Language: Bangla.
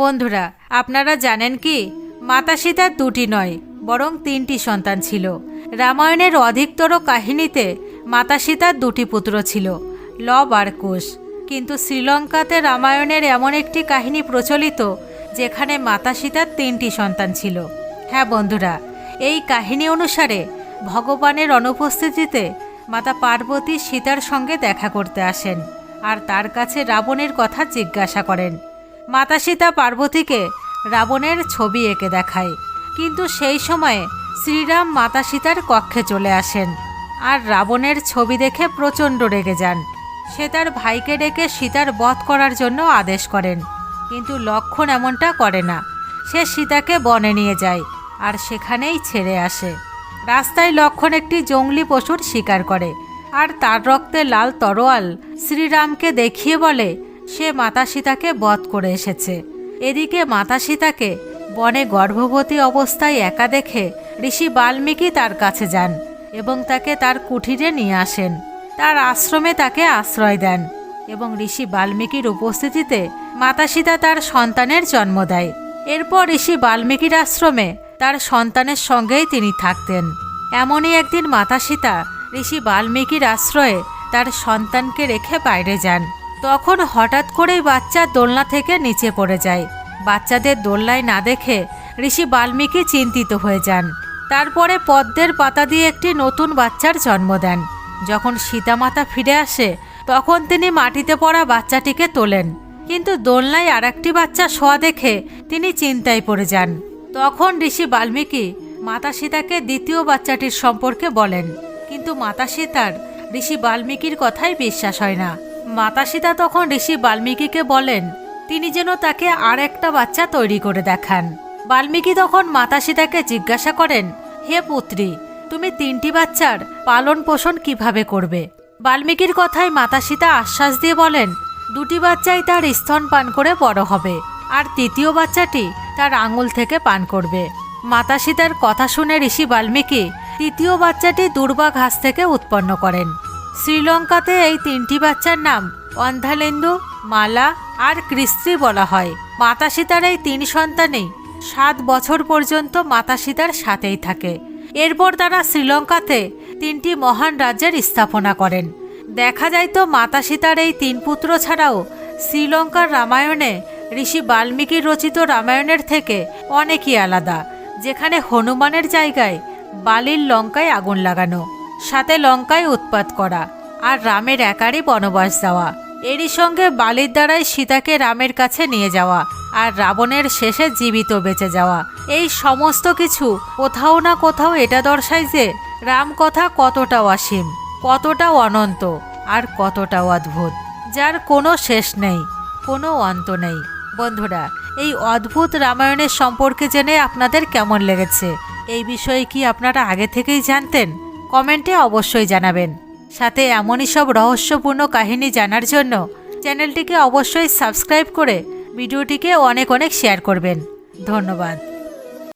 বন্ধুরা, আপনারা জানেন কি? মাতা সীতার দুটি নয়, বরং তিনটি সন্তান ছিল। রামায়ণের অধিকতর কাহিনীতে মাতা সীতার দুটি পুত্র ছিল, লব আর কুশ কিন্তু শ্রীলঙ্কাতে রামায়ণের এমন একটি কাহিনী প্রচলিত, যেখানে মাতা সীতার তিনটি সন্তান ছিল। হ্যাঁ বন্ধুরা, এই কাহিনী অনুসারে ভগবানের অনুপস্থিতিতে মাতা পার্বতী সীতার সঙ্গে দেখা করতে আসেন, আর তার কাছে রাবণের কথা জিজ্ঞাসা করেন। মাতা সীতা পার্বতীকে রাবণের ছবি এঁকে দেখায়। কিন্তু সেই সময়ে শ্রীরাম মাতা সীতার কক্ষে চলে আসেন আর রাবণের ছবি দেখে প্রচণ্ড রেগে যান। সে তার ভাইকে ডেকে সীতার বধ করার জন্য আদেশ করেন, কিন্তু লক্ষণ এমনটা করে না। সে সীতাকে বনে নিয়ে যায় আর সেখানেই ছেড়ে আসে। রাস্তায় লক্ষণ একটি জঙ্গলি পশুর শিকার করে আর তার রক্তে লাল তরোয়াল শ্রীরামকে দেখিয়ে বলে সে মাতা সীতাকে বধ করে এসেছে। এদিকে মাতা সীতাকে বনে গর্ভবতী অবস্থায় একা দেখে ঋষি বাল্মীকি তার কাছে যান এবং তাকে তার কুঠিরে নিয়ে আসেন। তার আশ্রমে তাকে আশ্রয় দেন এবং ঋষি বাল্মীকির উপস্থিতিতে মাতা সীতা তার সন্তানের জন্ম দেয়। এরপর ঋষি বাল্মীকির আশ্রমে তার সন্তানের সঙ্গেই তিনি থাকতেন। এমনই একদিন মাতা সীতা ঋষি বাল্মীকির আশ্রয়ে তার সন্তানকে রেখে বাইরে যান। তখন হঠাৎ করেই বাচ্চা দোলনা থেকে নিচে পড়ে যায়। বাচ্চাদের দোলনায় না দেখে ঋষি বাল্মীকি চিন্তিত হয়ে যান। তারপরে পদ্মের পাতা দিয়ে একটি নতুন বাচ্চার জন্ম দেন। যখন সীতামাতা ফিরে আসে, তখন তিনি মাটিতে পড়া বাচ্চাটিকে তোলেন। কিন্তু দোলনায় আর একটি বাচ্চা শোয়া দেখে তিনি চিন্তায় পড়ে যান। তখন ঋষি বাল্মীকি মাতা সীতাকে দ্বিতীয় বাচ্চাটির সম্পর্কে বলেন। কিন্তু মাতা সীতার ঋষি বাল্মীকির কথাই বিশ্বাস হয় না। মাতা সীতা তখন ঋষি বাল্মীকিকে বলেন, তিনি যেন তাকে আর একটা বাচ্চা তৈরি করে দেখান। বাল্মীকি তখন মাতা সীতাকে জিজ্ঞাসা করেন, হে পুত্রী, তুমি তিনটি বাচ্চার পালন পোষণ কীভাবে করবে? বাল্মীকির কথায় মাতা সীতা আশ্বাস দিয়ে বলেন, দুটি বাচ্চাই তার স্তন পান করে বড় হবে, আর তৃতীয় বাচ্চাটি তার আঙুল থেকে পান করবে। মাতা সীতার কথা শুনে ঋষি বাল্মীকি তৃতীয় বাচ্চাটি দুর্বা ঘাস থেকে উৎপন্ন করেন। শ্রীলঙ্কাতে এই তিনটি বাচ্চার নাম অন্ধালেন্দু, মালা আর কৃস্ত্রী বলা হয়। মাতা সীতার এই তিন সন্তানেই সাত বছর পর্যন্ত মাতা সীতার সাথেই থাকে। এরপর তারা শ্রীলঙ্কাতে তিনটি মহান রাজ্যের স্থাপনা করেন। দেখা যায় তো মাতা সীতার এই তিন পুত্র ছাড়াও শ্রীলঙ্কার রামায়ণে ঋষি বাল্মীকির রচিত রামায়ণের থেকে অনেকই আলাদা, যেখানে হনুমানের জায়গায় বালির লঙ্কায় আগুন লাগানো। সাথে লঙ্কায় উৎপাত করা আর রামের একারই বনবাস যাওয়া। এরই সঙ্গে বালির দ্বারাই সীতাকে রামের কাছে নিয়ে যাওয়া আর রাবণের শেষে জীবিত বেঁচে যাওয়া। এই সমস্ত কিছু কোথাও না কোথাও এটা দর্শায় যে রাম কথা কতটা অসীম কতটা অনন্ত আর কতটা অদ্ভুত, যার কোনো শেষ নেই, কোনো অন্ত নেই। বন্ধুরা, এই অদ্ভুত রামায়ণের সম্পর্কে জেনে আপনাদের কেমন লেগেছে? এই বিষয়ে কি আপনারা আগে থেকেই জানতেন? কমেন্টে অবশ্যই জানাবেন। সাথে এমনই সব রহস্যপূর্ণ কাহিনী জানার জন্য চ্যানেলটিকে অবশ্যই সাবস্ক্রাইব করে ভিডিওটিকে অনেক অনেক শেয়ার করবেন। ধন্যবাদ।